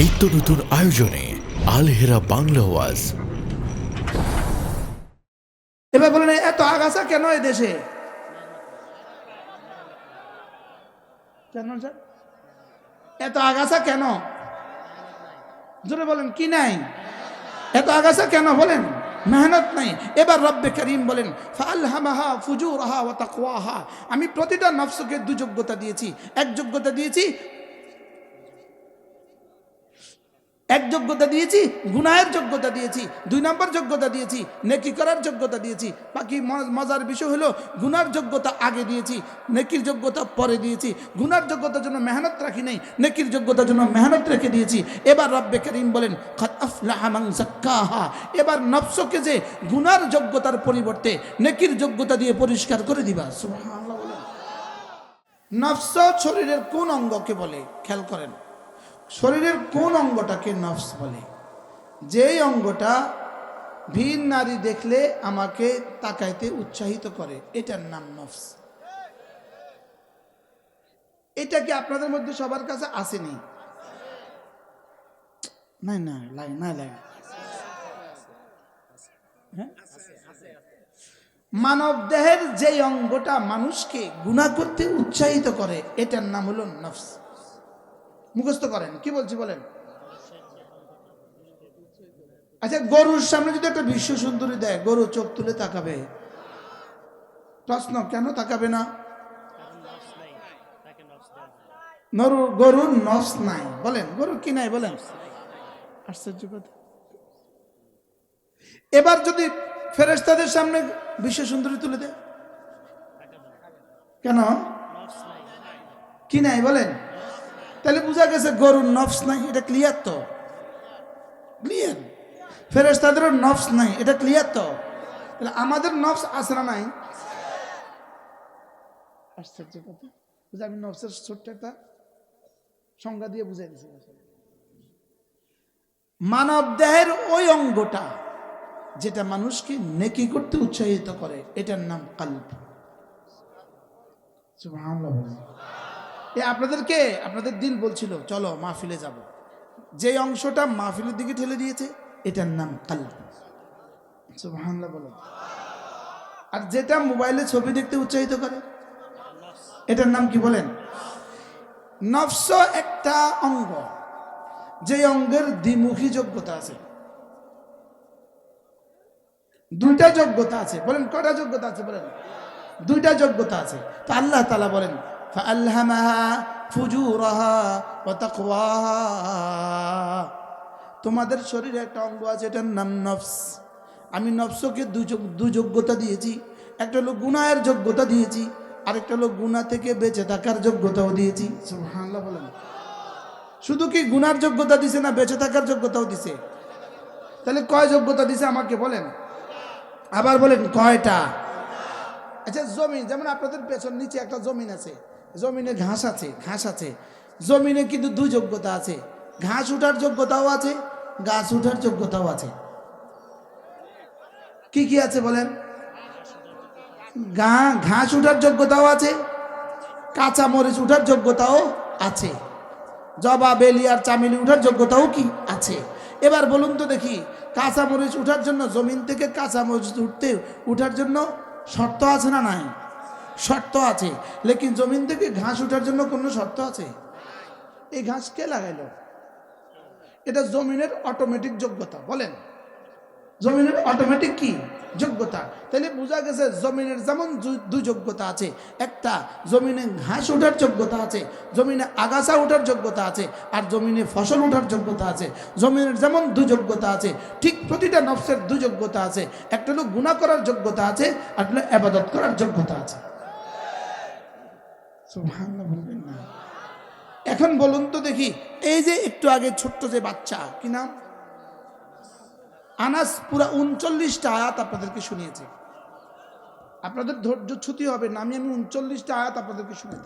নিত্য নতুন আয়োজনে আলহেরা বাংলা ওয়াজ। এবার বলেন, এত আগাছা কেন এই দেশে? কেন এত আগাছা কেন? জোরে বলেন, কি নাই? এত আগাছা কেন বলেন? মেহনত নাই। এবার রব্বে করিম বলেন ফালহামাহা ফুজুরাহা ওয়া তাকওয়াহা। আমি প্রতিটা নফসকে দু যোগ্যতা দিয়েছি এক যোগ্যতা দিয়েছি এক যোগ্যতা দিয়েছি, গুনাহের যোগ্যতা দিয়েছি, দুই নম্বর যোগ্যতা দিয়েছি, নেকি করার যোগ্যতা দিয়েছি। বাকি মজার বিষয় হলো, গুনার যোগ্যতা আগে দিয়েছি, নেকির যোগ্যতা পরে দিয়েছি। গুনার যোগ্যতার জন্য মেহনত রাখি নাই, নেকির যোগ্যতার জন্য মেহনত রেখে দিয়েছি। এবার রব্বে করিম বলেন। এবার নফসকে যে গুনার যোগ্যতার পরিবর্তে নেকির যোগ্যতা দিয়ে পরিষ্কার করে দিবা। নফস শরীরের কোন অঙ্গকে বলে? খেয়াল করেন। শরীরের কোন অঙ্গটাকে নফস বলে? যেই অঙ্গটা ভিন নারী দেখলে আমাকে তাকাইতে উৎসাহিত করে, এটার নাম নফস। এটা কি আপনাদের মধ্যে সবার কাছে আসেনি? নাই, না লাগে না লাগে? মানব দেহের যেই অঙ্গটা মানুষকে গুণা করতে উৎসাহিত করে, এটার নাম হলো নফস। মুখস্থ করেন, কি বলছি বলেন? আচ্ছা গরুর সামনে যদি একটা বিশ্ব সুন্দরী দেয়, গরু চোখ তুলে তাকাবে? প্রশ্ন, কেন তাকাবে না? গরুর নফস নাই। বলেন, গরুর কি নাই বলেন? আশ্চর্য এবার যদি ফেরেশতাদের সামনে বিশ্ব সুন্দরী তুলে দেয়? কেন? কি নাই বলেন? তাহলে বোঝা গেছে গরুর নফস নাই, এটা ক্লিয়ার তো? ক্লিয়ার ফেরেস তাদেরও নফস নাই, এটা ক্লিয়ার তো? তাহলে আমাদের নফস আছে না নাই? আশ্চর্য কথা। বুঝে, আমি নফসের ছোট্ট একটা সংজ্ঞা দিয়ে বুঝাই দিচ্ছি মানব দেহের ওই অঙ্গটা যেটা মানুষকে নেকি করতে উৎসাহিত করে, এটার নাম কাল্প। সুবহানাল্লাহ। এ আপনাদেরকে, আপনাদের দিল বলছিল, চলো মাহফিলে যাব। যে অংশটা মাহফিলের দিকে ঠেলে দিয়েছে, এটার নাম কাল বলো। আর যেটা মোবাইলে ছবি দেখতে উৎসাহিত করে, এটার নাম কি বলেন? নফস একটা অঙ্গ যে অঙ্গের দ্বিমুখী যোগ্যতা আছে। দুইটা যোগ্যতা আছে, বলেন কটা যোগ্যতা আছে বলেন? দুইটা যোগ্যতা আছে। তো আল্লাহ তালা বলেন فألهمها فجورها وتقواها তোমাদের শরীরে একটা অঙ্গ আছে এটার নাম নফস আমি নফসকে দু যোগ- দু যোগ্যতা দিয়েছি একটা হলো গুনাহের যোগ্যতা দিয়েছি আরেকটা হলো গুনাহ থেকে বেঁচে থাকার যোগ্যতাও দিয়েছি সুবহানাল্লাহ বলেন শুধু কি গুনার যোগ্যতা দিছে না বেঁচে থাকার যোগ্যতাও দিছে তাহলে কয় যোগ্যতা দিছে আমাকে বলেন আবার বলেন কয়টা আচ্ছা জমিন যেমন আপনাদের পেছন নিচে একটা জমিন আছে জমিনে ঘাস আছে ঘাস আছে। জমিনে কিন্তু দুই যোগ্যতা আছে। ঘাস উঠার যোগ্যতাও আছে, গাছ উঠার যোগ্যতাও আছে। কি কি আছে বলেন? ঘাস উঠার যোগ্যতাও আছে কাঁচা মরিচ উঠার যোগ্যতাও আছে। জবা, বেলি আর চামেলি উঠার যোগ্যতাও কি আছে? এবার বলুন তো দেখি কাঁচা মরিচ উঠার জন্য, জমিন থেকে কাঁচা মরিচ উঠতে, উঠার জন্য শর্ত আছে না নাই? শর্ত আছে। লেকিন জমিন থেকে ঘাস উঠার জন্য কোনো শর্ত আছে? এই ঘাস কে লাগাইলো? এটা জমিনের অটোমেটিক যোগ্যতা, বলেন। জমিনের অটোমেটিক কি? যোগ্যতা। তাহলে বোঝা গেছে জমিনের যেমন দুই যোগ্যতা আছে। একটা জমিনে ঘাস ওঠার যোগ্যতা আছে, জমিনে আগাছা ওঠার যোগ্যতা আছে, আর জমিনে ফসল ওঠার যোগ্যতা আছে। জমিনের যেমন দু যোগ্যতা আছে, ঠিক প্রতিটা নফসের দু যোগ্যতা আছে। একটা হলো গুণা করার যোগ্যতা আছে, আর একটা হলো আবাদত করার যোগ্যতা আছে। এখন বলুন তো দেখি, এই যে একটু আগে ছোট্ট যে বাচ্চা, কি নাম? আনাস, পুরা উনচল্লিশটা আয়াত আপনাদেরকে শুনিয়েছে। আপনাদের ধৈর্য ছুটি হবে না, আমি আমি উনচল্লিশটা আয়াত আপনাদেরকে শুনে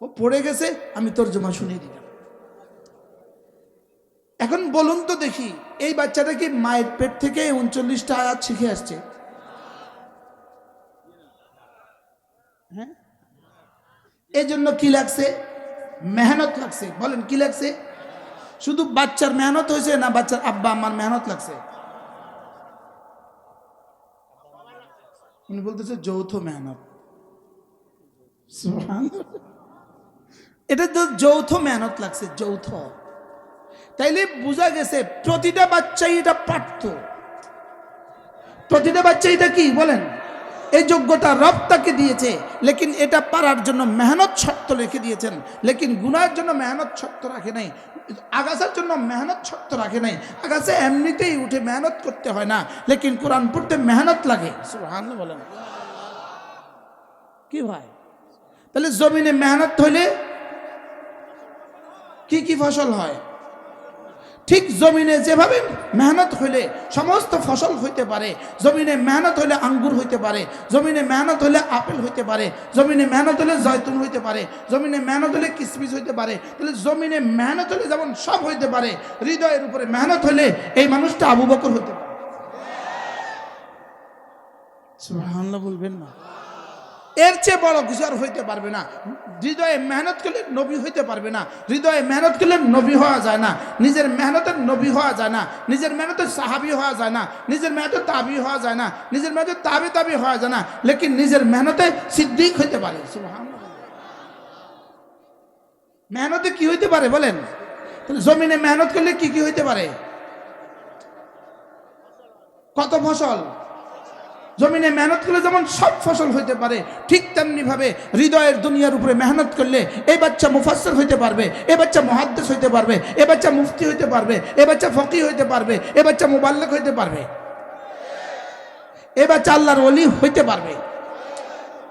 ও পড়ে গেছে, আমি তর্জমা শুনিয়ে দিলাম। এখন বলুন তো দেখি, এই বাচ্চাটা কি মায়ের পেট থেকে উনচল্লিশটা আয়াত শিখে আসছে হ্যাঁ এই জন্য কি লাগছে? মেহনত লাগছে। বলেন, কি লাগছে? শুধু বাচ্চার মেহনত হয়েছে না বাচ্চার আব্বা আম্মার মেহনত লাগছে? উনি বলতেছে, যৌথ মেহনত। এটা তো যৌথ মেহনত লাগছে, যৌথ। তাইলে বোঝা গেছে, প্রতিটা বাচ্চাই এটা পারত প্রতিটা বাচ্চা এটা কি? বলেন। এই যোগ্যতা রব তাকে দিয়েছে, লেকিন এটা পারার জন্য মেহনত শর্ত রেখে দিয়েছেন, লেকিন গুনার জন্য মেহনত শর্ত রাখে নাই, আগাছার জন্য মেহনত শর্ত রাখে নাই, আগাছা এমনিতেই উঠে মেহনত করতে হয় না, লেকিন কোরআন পড়তে মেহনত লাগে। বলেন। কি ভাই? তাহলে জমিনে মেহনত হইলে কি কি ফসল হয়? ঠিক জমিনে যেভাবে মেহনত হইলে সমস্ত ফসল হইতে পারে, জমিনে মেহনত হইলে আঙ্গুর হইতে পারে, জমিনে মেহনত হইলে আপেল হইতে পারে, জমিনে মেহনত হলে জয়তুন হইতে পারে, জমিনে মেহনত হলে কিসমিস হইতে পারে, তাহলে জমিনে মেহনত হলে যেমন সব হইতে পারে, হৃদয়ের উপরে মেহনত হলে এই মানুষটা আবু বকর হইতে পারে। বলবেন না। এর চেয়ে বড় কিছু হইতে পারবে না। হৃদয়ে মেহনত করলে নবী হইতে পারবে না। হৃদয়ে মেহনত করলে নবী হওয়া যায় না। নিজের মেহনতের নবী হওয়া যায় না। নিজের মেহনতের সাহাবি হওয়া যায় না। নিজের মেহনতের তাবি হওয়া যায় না। নিজের মেহনতের তাবি তাবি হওয়া যায় না। লেকিন নিজের মেহনতে সিদ্দিক হইতে পারে। মেহনতে কি হইতে পারে বলেন? জমিনে মেহনত করলে কি কি হইতে পারে? কত ফসল? জমিনে মেহনত করলে যেমন সব ফসল হইতে পারে, ঠিক তেমনি ভাবে হৃদয়ের দুনিয়ার উপরে মেহনত করলে এই বাচ্চা মুফাসসর হইতে পারবে, এ বাচ্চা মুহাদ্দিস হইতে পারবে, এ বাচ্চা মুফতি হইতে পারবে, এ বাচ্চা ফকি হইতে পারবে, এ বাচ্চা মুবাল্লিক হইতে পারবে। এ বাচ্চা আল্লাহর ওলি হইতে পারবে।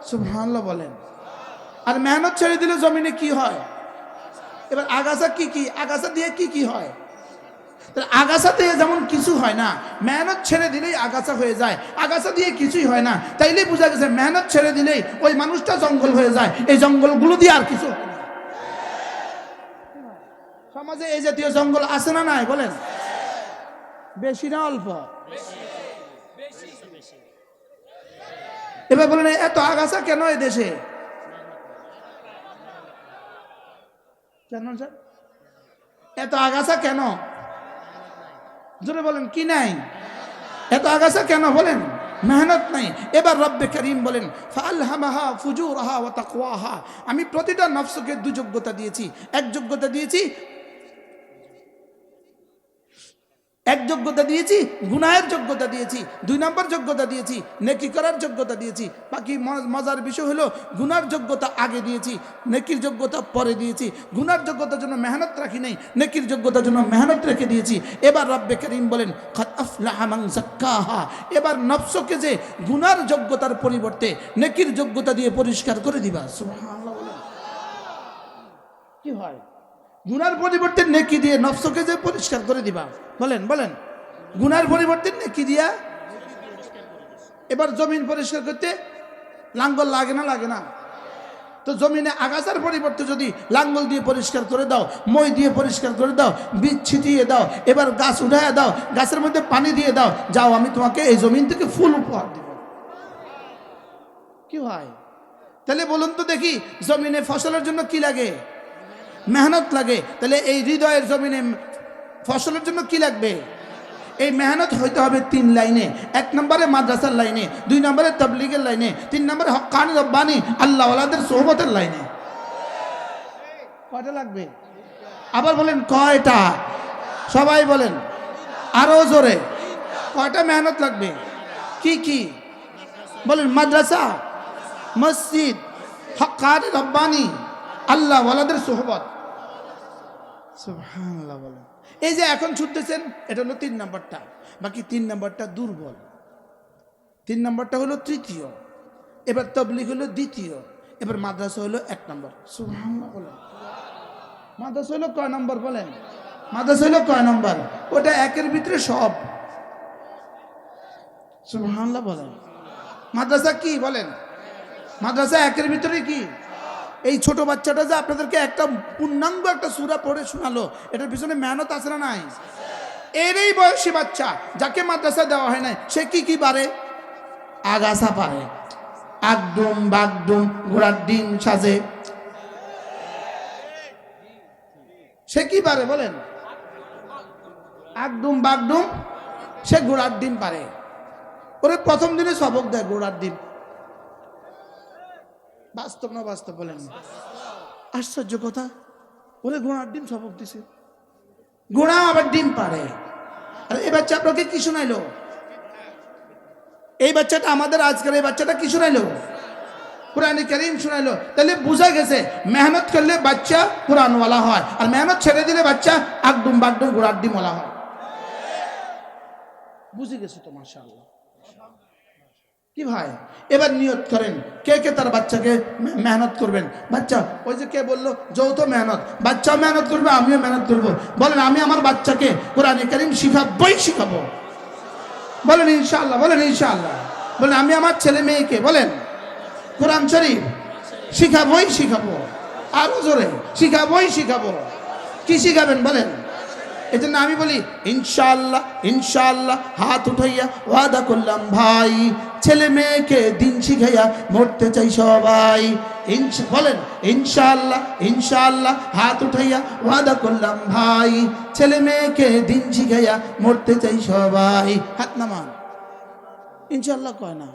সুবহানাল্লাহ বলেন। আর মেহনত ছেড়ে দিলে জমিনে কি হয়? এবার আগাছা কি কি? আগাছা দিয়ে কি কি হয়? তাহলে আগাছা দিয়ে যেমন কিছু হয় না, মেহনত ছেড়ে দিলেই আগাছা হয়ে যায়। আগাছা দিয়ে কিছুই হয় না। তাইলেই বোঝা গেছে মেহনত ছেড়ে দিলেই ওই মানুষটা জঙ্গল হয়ে যায়। এই জঙ্গলগুলো দিয়ে আর কিছু সমাজে এই জাতীয় জঙ্গল আছে না নাই, বলেন? বেশি না অল্প? এবার বলেন এত আগাছা কেন এই দেশে? কেন এত আগাছা কেন? জোরে বলেন, কি নাই? এত আগাছা কেন বলেন? মেহনত নাই। এবার রব্বে করিম বলেন ফালহামাহা ফুজুরাহা ও তাকুয়াহা আমি প্রতিটা নফসকে দু যোগ্যতা দিয়েছি এক যোগ্যতা দিয়েছি এক যোগ্যতা দিয়েছি, গুনাহের যোগ্যতা দিয়েছি, দুই নম্বর যোগ্যতা দিয়েছি, নেকি করার যোগ্যতা দিয়েছি। বাকি মজার বিষয় হলো, গুনার যোগ্যতা আগে দিয়েছি, নেকির যোগ্যতা পরে দিয়েছি। গুনার যোগ্যতার জন্য মেহনত রাখি নাই, নেকির যোগ্যতার জন্য মেহনত রেখে দিয়েছি। এবার রব্বে করিম বলেন। এবার নফসকে যে গুনার যোগ্যতার পরিবর্তে নেকির যোগ্যতা দিয়ে পরিষ্কার করে দিবা। কি হয়? গুনার পরিবর্তে নেকি দিয়ে নফসকে যে পরিষ্কার করে দিবা। বলেন বলেন। গুনার পরিবর্তে নেকি দিয়া এবার জমিন পরিষ্কার করতে লাঙ্গল লাগে না লাগে না? তো জমিনে আগাছার পরিবর্তে যদি লাঙ্গল দিয়ে পরিষ্কার করে দাও, মই দিয়ে পরিষ্কার করে দাও বীজ ছিটিয়ে দাও, এবার গাছ উঠায় দাও, গাছের মধ্যে পানি দিয়ে দাও, যাও, আমি তোমাকে এই জমিন থেকে ফুল উপহার দেব। কি হয়? তাহলে বলুন তো দেখি, জমিনে ফসলের জন্য কি লাগে? মেহনত লাগে। তাহলে এই হৃদয়ের জমিনে ফসলের জন্য কি লাগবে? এই মেহনত হইতে হবে তিন লাইনে। এক নম্বরে মাদ্রাসার লাইনে, দুই নম্বরে তবলিগের লাইনে, তিন নম্বরে হকানি রব্বানি, আল্লাহওয়ালাদের সোহবতের লাইনে। কয়টা লাগবে? আবার বলেন কয়টা? সবাই বলেন। আরও জোরে। কয়টা মেহনত লাগবে? কি কি? বলেন মাদ্রাসা, মসজিদ, হকানি রব্বানি আল্লাহ ওয়ালাদের সোহবত। এই যে এখন ছুটতেছেন, এটা হলো তিন নাম্বারটা। বাকি তিন নাম্বারটা দুর্বল। তিন নাম্বারটা হলো তৃতীয়। এবার তবলিগ হলো দ্বিতীয়। এবার মাদ্রাসা হলো এক নম্বর। সুবহানাল্লাহ বলেন। মাদ্রাসা হলো কয় নম্বর বলেন? মাদ্রাসা হলো কয় নম্বর? ওটা একের ভিতরে সব। সুবহানাল্লাহ বলেন। মাদ্রাসা কি বলেন? মাদ্রাসা একের ভিতরে কি? এই ছোট বাচ্চাটা যে আপনাদেরকে একটা পূর্ণাঙ্গ একটা সুরা পড়ে শোনালো, এটার পিছনে মেহনত আছে না নাই? এরই বয়সী বাচ্চা, যাকে মাদ্রাসা দেওয়া হয় নাই, সে কি কি পারে? আগাছা পারে। আগডুম, বাগডুম, ঘোড়ার ডিম সাজে। সে কি পারে বলেন? আগডুম, বাগডুম, সে ঘোড়ার ডিম পারে। ওরে প্রথম দিনে সবক দেয় ঘোড়ার ডিম। বাস্তব না বাস্তব বলেন? আশ্চর্য কথা। ওরে ঘোড়ার ডিম সবক দিছে ঘোড়া আবার ডিম পারে আর, এই বাচ্চা আপনাকে কি শোনাইলো? এই বাচ্চাটা আমাদের আজকের এই বাচ্চাটা কি শোনাইলো? কোরআন করিম শোনাইলো। তাহলে বোঝা গেছে, মেহনত করলে বাচ্চা কোরআনওয়ালা হয়, আর মেহনত ছেড়ে দিলে বাচ্চা আগডুম বাগডুম ঘোড়ার ডিমওয়ালা হয়। বুঝে গেছে তো, মাশাআল্লাহ। কি ভাই? এবার নিয়ত করেন। কে কে তার বাচ্চাকে মেহনত করবেন? বাচ্চা, ওই যে কে বলল? যৌথ মেহনত। বাচ্চা মেহনত করবে, আমিও মেহনত করব। বলেন, আমি আমার বাচ্চাকে কোরআন করিম শিখাবই শিখাবো। বলেন, ইনশাআল্লাহ বলেন ইনশাআল্লাহ। বলেন, আমি আমার ছেলে মেয়েকে, বলেন, কোরআন শরীফ শিখাবই শিখাবো। আরও জোরে, শিখাবই শিখাবো। কি শিখাবেন বলেন? এই জন্য আমি বলি, ইনশাআল্লাহ ইনশাআল্লাহ, হাত উঠাইয়া ওয়াদা করলাম, ভাই ছেলে মেয়েকে দিন শিখাইয়া মরতে চাই সবাই। বলেন, ইনশাআল্লাহ ইনশাআল্লাহ, হাত উঠাইয়া ওয়াদা করলাম ভাই। ছেলে মেয়েকে দিন শিখাইয়া মরতে চাই সবাই। হাত নামান। ইনশাআল্লাহ কয় না?